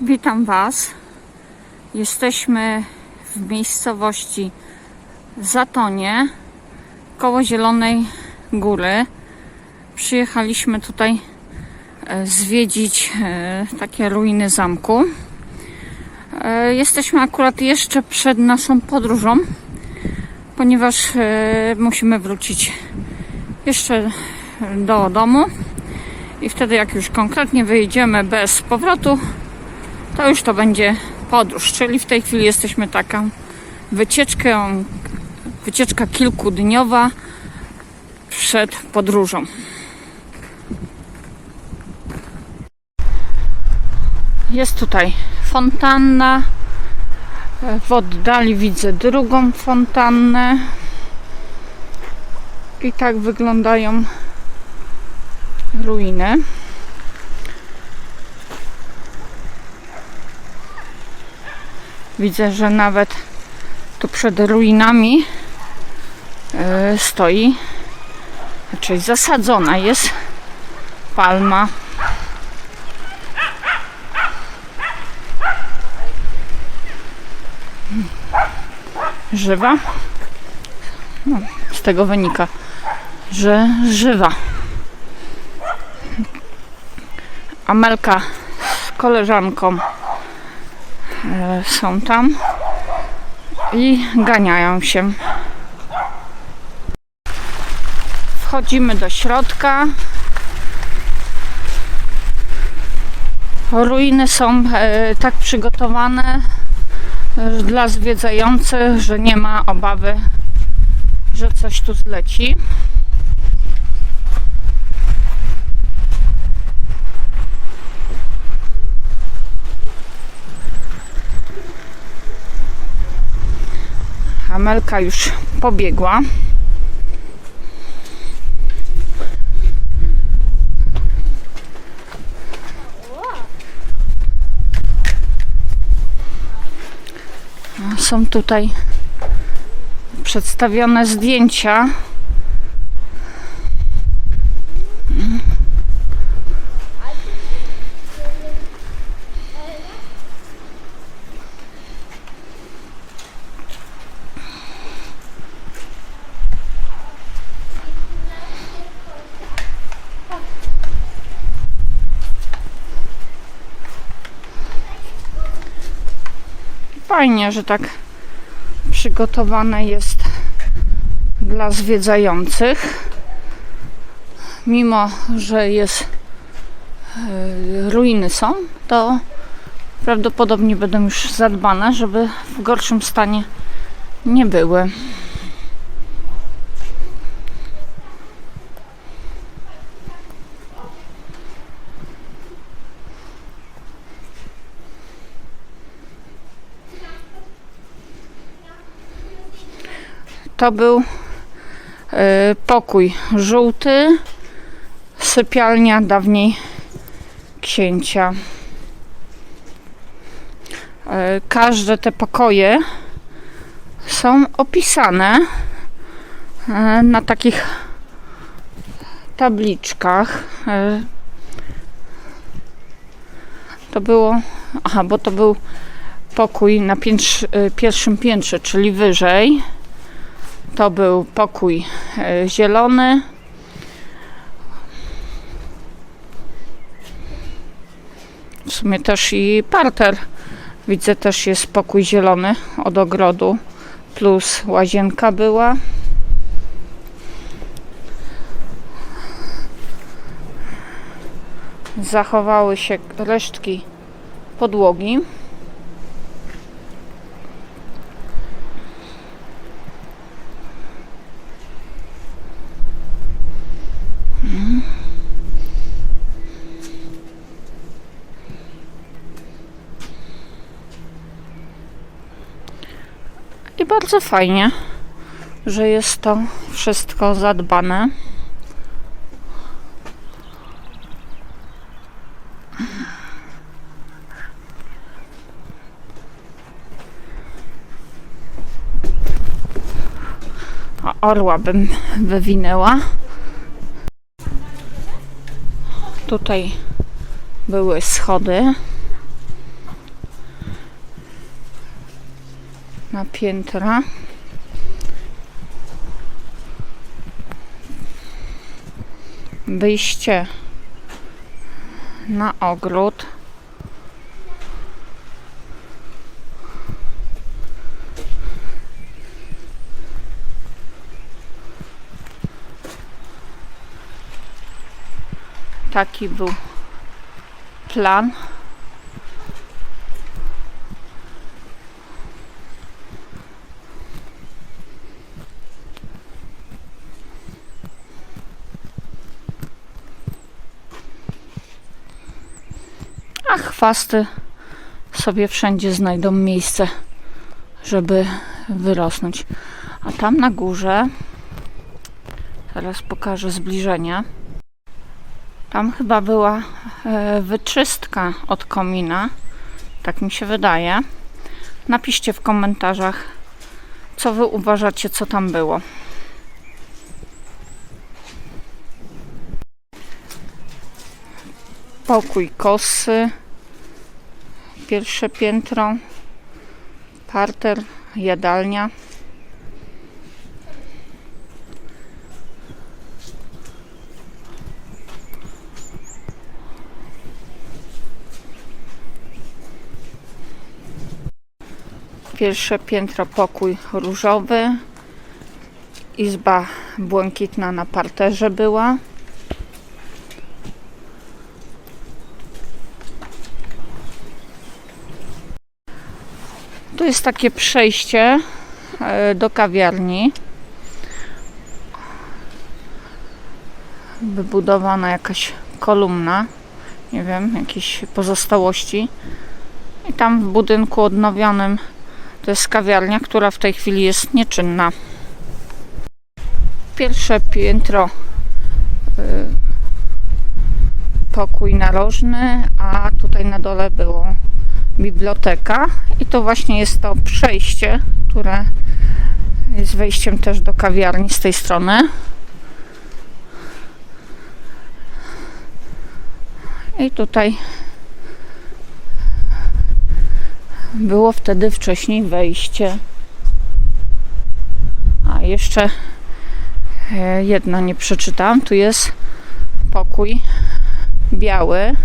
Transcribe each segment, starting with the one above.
Witam Was. Jesteśmy w miejscowości Zatonie, koło Zielonej Góry. Przyjechaliśmy tutaj e, zwiedzić e, takie ruiny zamku. E, Jesteśmy akurat jeszcze przed naszą podróżą, ponieważ musimy wrócić jeszcze do domu. I wtedy, jak już konkretnie wyjdziemy bez powrotu, to już to będzie podróż. Czyli w tej chwili jesteśmy taką wycieczkę, wycieczka kilkudniowa przed podróżą. Jest tutaj fontanna. W oddali widzę drugą fontannę. I tak wyglądają ruiny. Widzę, że nawet tu przed ruinami e, stoi, czyli zasadzona jest palma. Żywa. No, z tego wynika, że żywa. Amelka z koleżanką są tam i ganiają się. Wchodzimy do środka. Ruiny są e, tak przygotowane e, dla zwiedzających, że nie ma obawy, że coś tu zleci. Amelka już pobiegła. Są tutaj przedstawione zdjęcia. Fajnie, że tak przygotowane jest dla zwiedzających. Mimo, że jest e, ruiny są, to prawdopodobnie będą już zadbane, żeby w gorszym stanie nie były. To był e, pokój żółty, sypialnia dawniej księcia. E, Każde te pokoje są opisane e, na takich tabliczkach. To było, aha, bo to był pokój na piętrz, pierwszym piętrze, czyli wyżej. To był pokój e, zielony. W sumie też i parter. Widzę też jest pokój zielony od ogrodu. Plus łazienka była. Zachowały się resztki podłogi. I bardzo fajnie, że jest to wszystko zadbane. A orła bym wywinęła. Tutaj były schody. Na piętra. Wyjście na ogród. Taki był plan. A chwasty sobie wszędzie znajdą miejsce, żeby wyrosnąć. A tam na górze, teraz pokażę zbliżenie. Tam chyba była e, wyczystka od komina. Tak mi się wydaje. Napiszcie w komentarzach, co wy uważacie, co tam było. Pokój kosy. Pierwsze piętro. Parter, jadalnia. Pierwsze piętro pokój różowy. Izba błękitna na parterze była. Tu jest takie przejście e, do kawiarni. Wybudowana jakaś kolumna. Nie wiem, jakieś pozostałości. I tam w budynku odnowionym to jest kawiarnia, która w tej chwili jest nieczynna. Pierwsze piętro y, pokój narożny, a tutaj na dole było biblioteka i to właśnie jest to przejście, które jest wejściem też do kawiarni z tej strony. I tutaj było wtedy wcześniej wejście. A jeszcze e, jedna nie przeczytałam. Tu jest pokój biały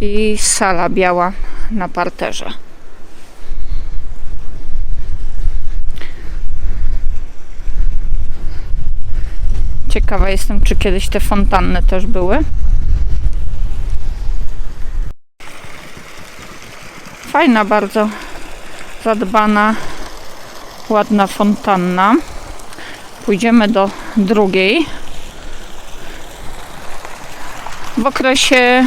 i sala biała na parterze. Ciekawa jestem, czy kiedyś te fontanny też były. Fajna bardzo zadbana, ładna fontanna. Pójdziemy do drugiej. W okresie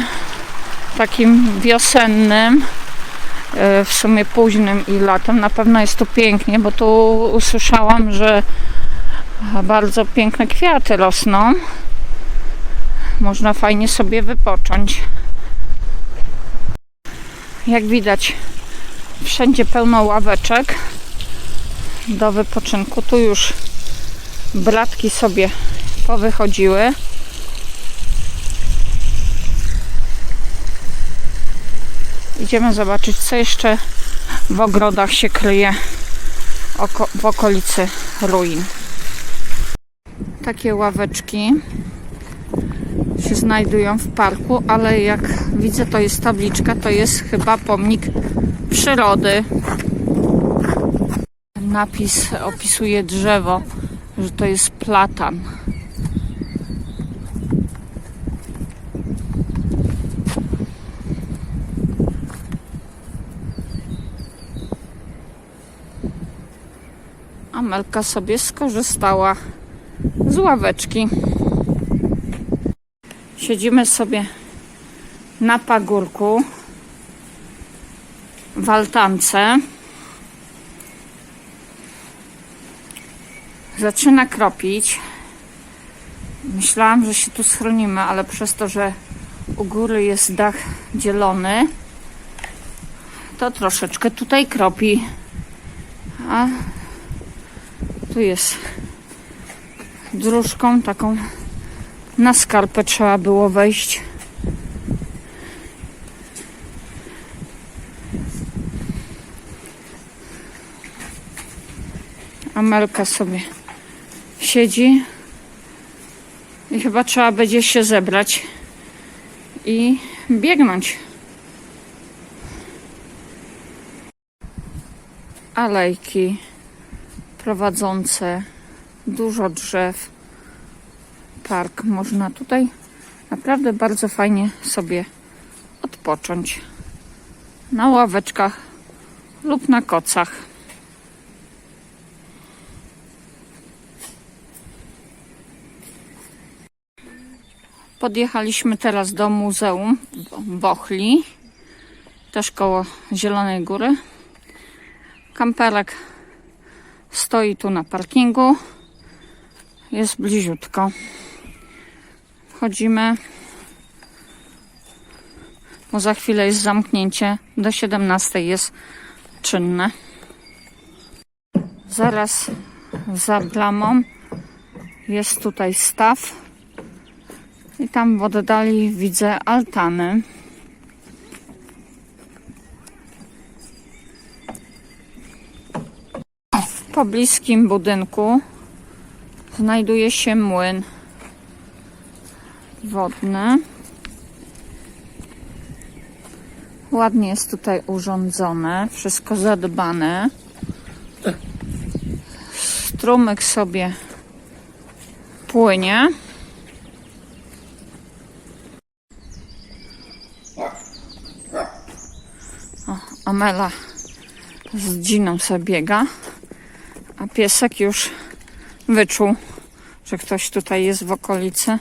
takim wiosennym, e, w sumie późnym i latem, na pewno jest tu pięknie, bo tu usłyszałam, że bardzo piękne kwiaty rosną. Można fajnie sobie wypocząć. Jak widać, wszędzie pełno ławeczek do wypoczynku. Tu już bratki sobie powychodziły. Idziemy zobaczyć, co jeszcze w ogrodach się kryje oko w okolicy ruin. Takie ławeczki się znajdują w parku, ale jak widzę, to jest tabliczka, to jest chyba pomnik przyrody. Napis opisuje drzewo, że to jest platan. Amelka sobie skorzystała z ławeczki. Siedzimy sobie na pagórku w altance. Zaczyna kropić. Myślałam, że się tu schronimy, ale przez to, że u góry jest dach dzielony, to troszeczkę tutaj kropi. A tu jest dróżką taką na skarpę trzeba było wejść. Amelka sobie siedzi i chyba trzeba będzie się zebrać i biegnąć. Alejki prowadzące, dużo drzew, park. Można tutaj naprawdę bardzo fajnie sobie odpocząć na ławeczkach lub na kocach. Podjechaliśmy teraz do Muzeum Bochli, też koło Zielonej Góry. Kamperek stoi tu na parkingu. Jest bliziutko. Wchodzimy, bo za chwilę jest zamknięcie. Do 17 jest czynne. Zaraz za bramą jest tutaj staw. I tam w oddali widzę altany. W pobliskim budynku znajduje się młyn wodny. Ładnie jest tutaj urządzone, wszystko zadbane. Strumyk sobie płynie. O, Amela z dziną sobie biega, a piesek już wyczuł, że ktoś tutaj jest w okolicy.